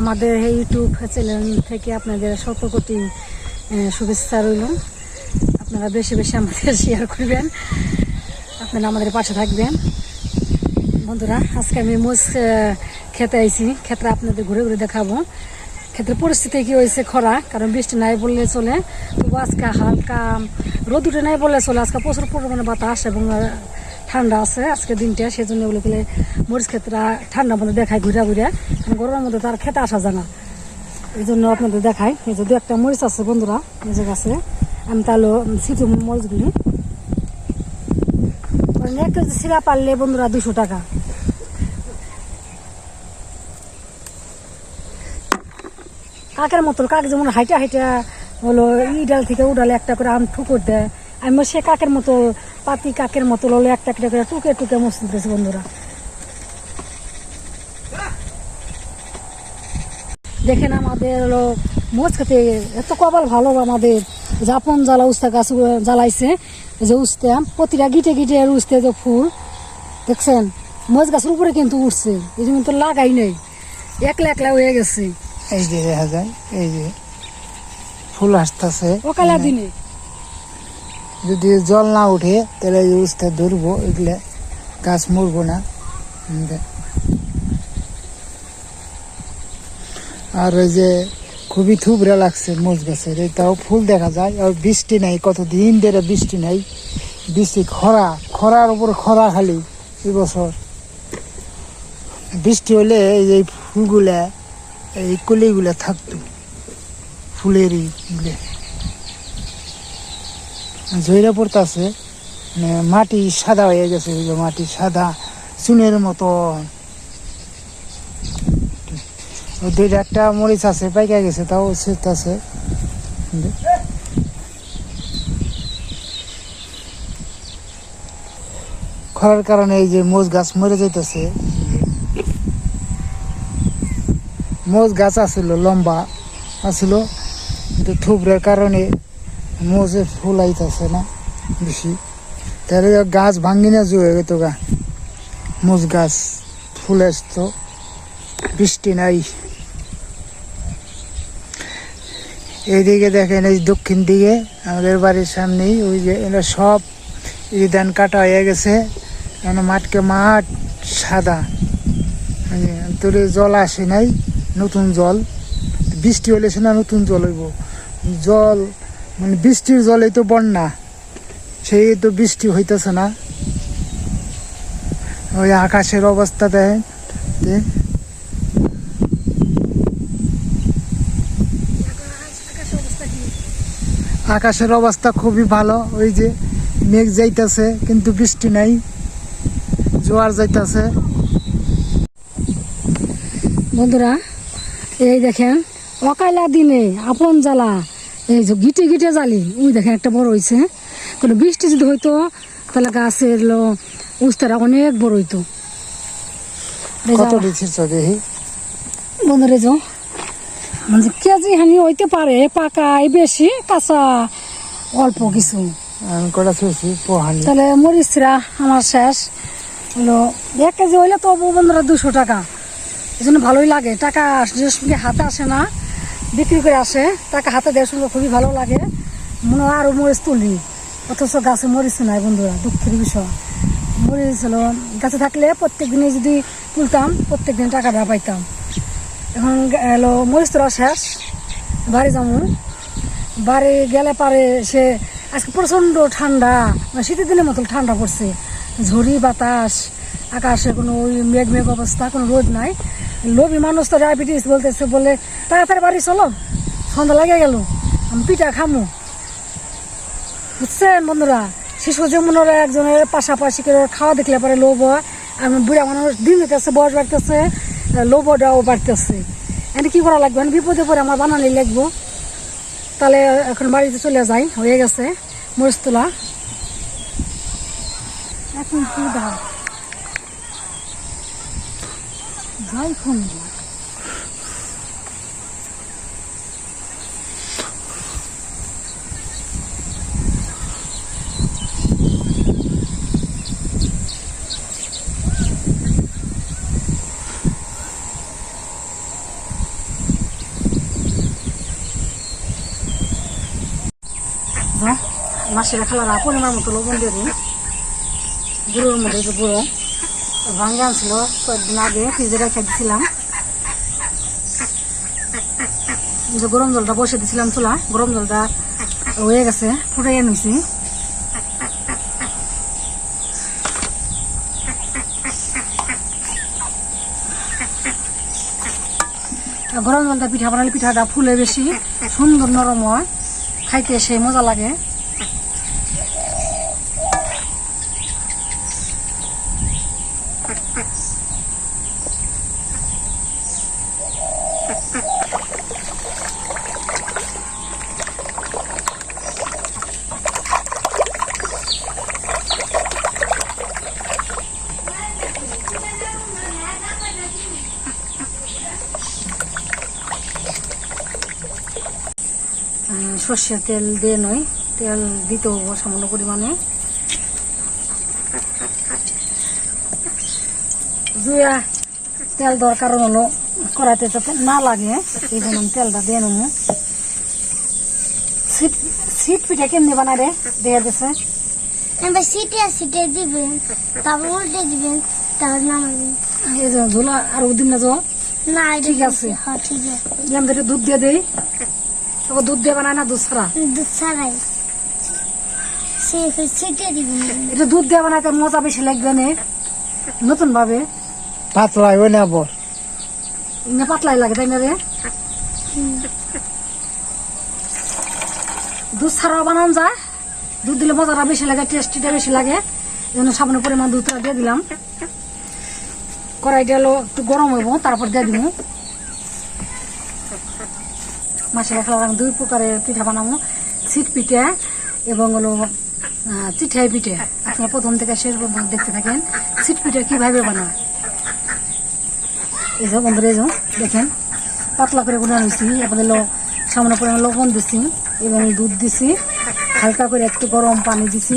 আমাদের YouTube channel থেকে আপনাদের শত কোটি শুভেচ্ছা রইল। আপনারা বেশি বেশি আমাদের শেয়ার করবেন। আপনারা আমাদের পাশে থাকবেন। বন্ধুরা, আজকে আমি মোজ খেতে আইছি। ক্ষেত্রে আপনাদের ঘুরে ঘুরে দেখাবো। ক্ষেত্রে পরিস্থিতি কি হয়েছে খরা? কারণ বৃষ্টি নাই বললে চলে। তবু আজকে হালকা রোদ উঠে নাই বললে চলে। আজকে প্রচুর পরিমাণে বাতাস এবং ঠান্ডা আছে, আজকে দিনটা সেই জন্য বলে গেলে মরিচ ক্ষেত্রে ঠান্ডা মধ্যে দেখায় ঘুরে ঘুরে। গরমের মধ্যে তার খেতে আসা যায় না। এই জন্য আপনাদের দেখাই। এই যে দু একটা মরিচ আছে বন্ধুরা নিজের কাছে আমি তাহলে সিটু মরিচগুলি। এক কেজি সিরা পারলে বন্ধুরা দুশো টাকা। কাকের মতো কাক যেমন হাইটা হাইটা হলো ই ডাল থেকে উডালে একটা করে আম ঠুকুর দেয়। আমি সে কাকের মতো পাতি কাকের মতো হলো একটা একটা করে টুকে টুকে দিতেছে বন্ধুরা। দেখেন আমাদের হলো মোজ খেতে এত কপাল ভালো আমাদের জাপন জ্বালা উস্তা গাছ জ্বালাইছে। যে উস্তে প্রতিটা গিটে গিটে আর উস্তে যে ফুল দেখছেন? মোজ গাছের উপরে কিন্তু উঠছে এই জন্য তো লাগাই নেই একলা একলা হয়ে গেছে। এই যে দেখা যায় এই যে ফুল আসতেছে। ওকালা দিনে। যদি জল না উঠে, তাহলে উস্তে ধরবো, এগুলো গাছ মরবো না। আর ওই যে খুবই থুবরা লাগছে মোজ গাছের এটাও ফুল দেখা যায়, আর বৃষ্টি নাই, কতদিন ধরে বৃষ্টি নাই। বৃষ্টি খরা, খরার উপর খরা খালি এবছর বৃষ্টি হলে এই যে ফুলগুলা, এই কলিগুলা থাকতো, ফুলেরই জয়রা পড়তেছে মানে মাটি সাদা হয়ে গেছে মাটি সাদা, চুনের মতো। দুই একটা মরিচ আছে, পাইকা গেছে, তাও আছে খরার কারণে এই যে মোজ গাছ মরে যাইতেছে। মোজ গাছ আছিল, লম্বা আছিল, কিন্তু থুবরের কারণে মোজে ফুল আইতাছে না বেশি। তাহলে গাছ ভাঙ্গি না জুয়ে গেত গা। মোজ গাছ ফুল আসতো, বৃষ্টি নাই। এইদিকে দেখেন এই দক্ষিণ দিকে, আমাদের বাড়ির সামনেই ওই যে এরা সব ধান কাটা হয়ে গেছে। এখন মাঠকে মাঠ সাদা। তোরে জল আসে নাই, নতুন জল। বৃষ্টি হলে সে না নতুন জল হইব। জল মানে বৃষ্টির জলেই তো বন্যা, সেই তো বৃষ্টি হইতেছে না। ওই আকাশের অবস্থা দেখেন আকাশের অবস্থা খুবই ভালো, ওই যে মেঘ যাইতেছে, কিন্তু বৃষ্টি নাই, জোয়ার যাইতেছে। বন্ধুরা, এই দেখেন, অকাইলা দিনে আপন জ্বালা এই যে গিটে গিটে জ্বালি ওই দেখেন একটা বড় হয়েছে কোনো বৃষ্টি যদি হইতো তাহলে গাছের লো উস্তারা অনেক বড় হইতো। বন্ধুরে যাও। মানে কেজি হানি হইতে পারে পাকাই বেশি কাঁচা অল্প কিছু। তাহলে মরিচরা আমার শেষ। হলো এক কেজি হইলে তো বন্ধুরা দুশো টাকা। এই জন্য ভালোই লাগে। টাকা যে সঙ্গে হাতে আসে না। বিক্রি করে আসে টাকা হাতে দেওয়ার সঙ্গে খুবই ভালো লাগে। মনে হয় আরও মরিচ তুলি, অথচ গাছে মরিচ নাই বন্ধুরা, দুঃখের বিষয়। মরিচ হলো, গাছে থাকলে প্রত্যেক দিনে যদি তুলতাম প্রত্যেক দিন টাকাটা পাইতাম। এখন এলো মরিচ তোরা শেষ, বাড়ি যাব। বাড়ি গেলে পারে সে আজকে প্রচণ্ড ঠান্ডা মানে শীতের দিনের মতো ঠান্ডা পড়ছে, ঝড়ি বাতাস আকাশে কোনো ওই মেঘ মেঘ অবস্থা, কোনো রোদ নাই। লোভি মানুষ তো ডায়াবেটিস বলতেছে বলে, তাড়াতাড়ি বাড়ি চলো, সন্ধ্যা লাগে গেল, আমি পিঠা খামু। বুঝছেন বন্ধুরা, শিশু যেমনরা একজনের পাশাপাশি করে খাওয়া দেখলে পরে লোভ আর বুড়া মানুষ দিন যেতেছে বয়স বাড়তেছে লোভটাও বাড়তেছে। এনে কি করা লাগবে? আমি বিপদে পরে আমার বানানি লাগবো। তাহলে এখন বাড়িতে চলে যাই, হয়ে গেছে, মরিচ তোলা। এখন কি দাও Masih ada kalau aku nama mau kelompok dia nih burung mau jadi burung ভাঙ্গে আনছিল কয়েকদিন আগে ফ্রিজে রেখে দিছিলাম। যে গরম জলটা বসে দিছিলাম চুলা গরম জলটা হয়ে গেছে, ফুটাইয়া নিছি। গরম জলটা পিঠা বানালে পিঠাটা ফুলে বেশি, সুন্দর নরম হয়। খাইতে সে মজা লাগে। সর্ষের তেল দিয়ে নয় তেল দিতে হব সামান্য পরিমাণে। জুয়া তেল দেওয়ার কারণ হলো কড়াইতে যাতে না লাগে এই জন্য তেলটা দিয়ে নেব। সিট সিট পিঠা কেমনি বানায় রে দেয়া দিছে এবার সিটে সিটে দিবেন তারপর উল্টে দিবেন তারপর নামাবেন এই যে ঝোলা আর দিন না জল না ঠিক আছে। হ্যাঁ ঠিক আছে। দুধ দিয়ে দেই। তখন দুধ দিয়ে বানায় না দুধ ছাড়া? দুধ ছাড়াই। এটা দুধ দিয়ে বানাইতে মজা বেশি লাগবে না। নতুন ভাবে পাতলা হইব না বর না পাতলাই লাগে তাই না রে? দুধ ছাড়াও বানানো যায়। দুধ দিলে মজাটা বেশি লাগে টেস্টিটা বেশি লাগে। জন্য সামান্য পরিমাণ দুধটা দিয়ে দিলাম। কড়াইটা হলো একটু গরম হইব তারপর দিয়ে দিব। মাসে আমি দুই প্রকারের পিঠা বানাবো। ছিট পিঠা এবং হলো চিঠাই পিঠে। আপনারা প্রথম থেকে শেষ পর্যন্ত দেখতে থাকেন ছিট পিঠা কীভাবে বানায়। এই যে বন্ধুরা, এই দেখেন, পাতলা করে গুঁড়া নিয়েছি এরপরে লো সামান্য পরিমাণ লবণ দিছি এবং দুধ দিছি, হালকা করে একটু গরম পানি দিছি।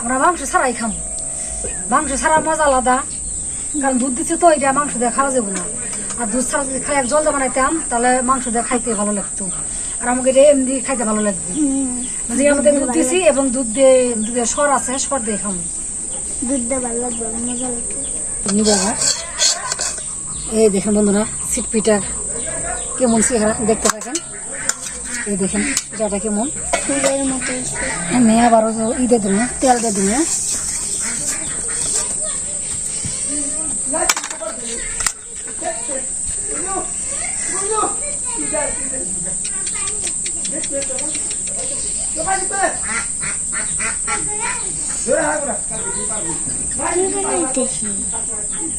আমরা মাংস ছাড়াই খাম। মাংস ছাড়া মজা আলাদা। কারণ দুধ দিচ্ছে তো এটা মাংস দিয়ে খাওয়া যাবে না। আর দুধ ছাড়া যদি খাই জল দিয়ে বানাইতাম তাহলে মাংস দিয়ে খাইতে ভালো লাগতো। আর আমাকে এটা এমনি খাইতে ভালো লাগবে। যে আমাদের দুধ দিছি এবং দুধ দিয়ে দুধের সর আছে সর দিয়ে খাম। দুধ দিয়ে ভালো লাগবে মজা লাগবে। এই দেখেন বন্ধুরা সিট পিঠা কেমন চেহারা দেখতে থাকেন এই দেখেন পিঠাটা কেমন ফুলের মতো হয়েছে। আমি আবারও ঈদে দিব তেল দিয়ে দিব কি বানাইতেছি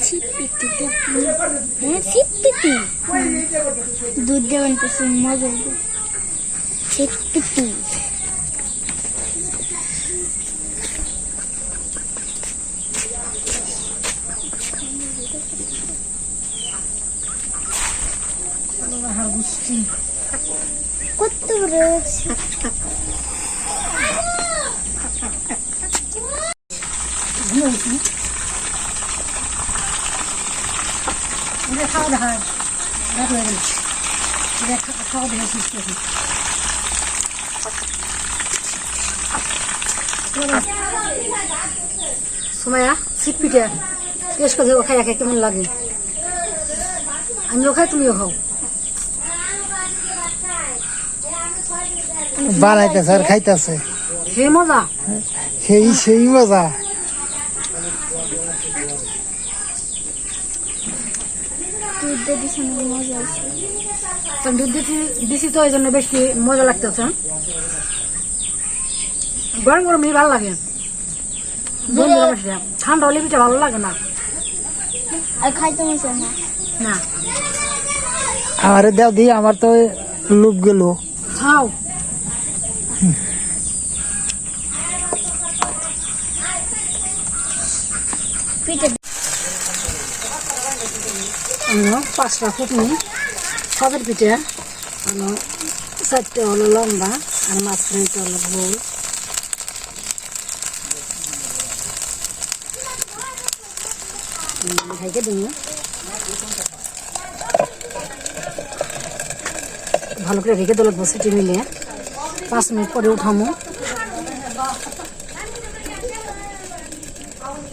ছিপিটি তো হ্যাঁ ছিপিটি দুধ দিয়ে বানাইতেছি মজা আর গুষ্টি কত এটা খাওয়া দেখা রাত হয়ে গেল। এটা খা- খাওয়া দেখা সুস্থ আছে সুমাইয়া পিঠে টেস্ট করে খাই খাই কেমন লাগে। আমিও খাই তুমিও খাও বানাইতেছে আর খাইতেছে। খেয়ে মজা। সেই সেই মজা। দুধ দিছি তো এই জন্য বেশি মজা লাগতেছে। গরম গরম ভালো লাগে। বন্ধুরা ঠান্ডা হলে পিঠা ভালো লাগে না। আর খাইতে না। না। আমার দেও দি আমার তো লুপ গেল। খাও। পাঁচটা ফুটনি। সাদের পিঠে চারটে হলো লম্বা আর মাঝখানেটা হলো গোল। ভাইকে দিন ভালো করে রেখে দিল বসেটি মিলিয়ে পাঁচ মিনিট পরে উঠামো।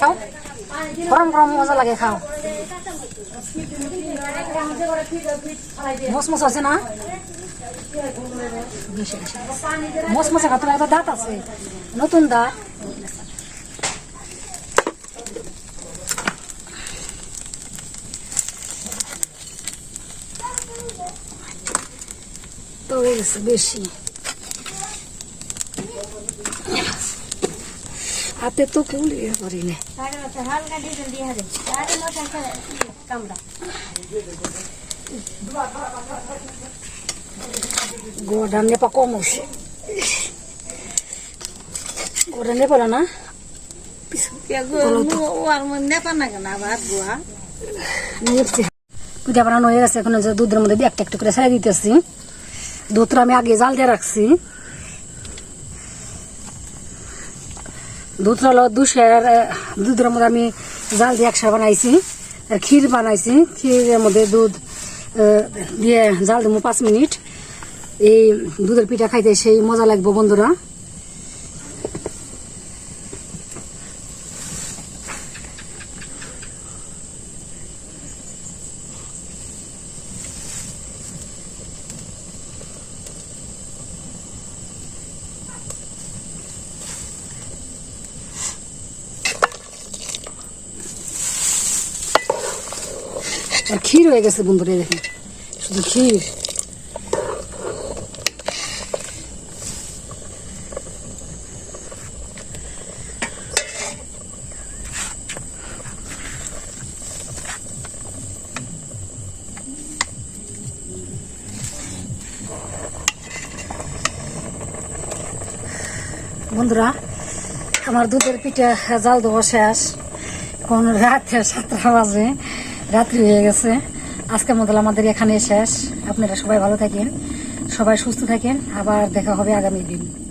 খাও। গরম গরম মজা লাগে খাও। মসমস আছে না? মসমসে খাতে একটা দাঁত আছে। নতুন দাঁত। গেছে বেশি হাতে তো কুলিয়ে পারি না। হালকা ডিজেল দিয়ে হবে আরে মজা কামড়া গোড়া নেপা কম হচ্ছে গোড়া নেপালা না পিঠা বানানো হয়ে গেছে এখন দুধের মধ্যে একটা একটু করে ছেড়ে দিতেছি। দুধটা আমি আগে জাল দিয়ে রাখছি। দুধটা হলো দুশের দুধের মধ্যে আমি জাল দিয়ে একসা বানাইছি। আর ক্ষীর বানাইছি। ক্ষীরের মধ্যে দুধ দিয়ে জাল দেবো পাঁচ মিনিট। এই দুধের পিঠা খাইতে সেই মজা লাগবে বন্ধুরা আর ক্ষীর হয়ে গেছে বন্ধুরা দেখেন। শুধু ক্ষীর। বন্ধুরা, আমার দুধের পিঠা, জাল দেওয়া শেষ। এখন রাতে সাতটা বাজে। রাত্রি হয়ে গেছে। আজকের মতো আমাদের এখানে শেষ। আপনারা সবাই ভালো থাকেন, সবাই সুস্থ থাকেন। আবার দেখা হবে আগামী দিন।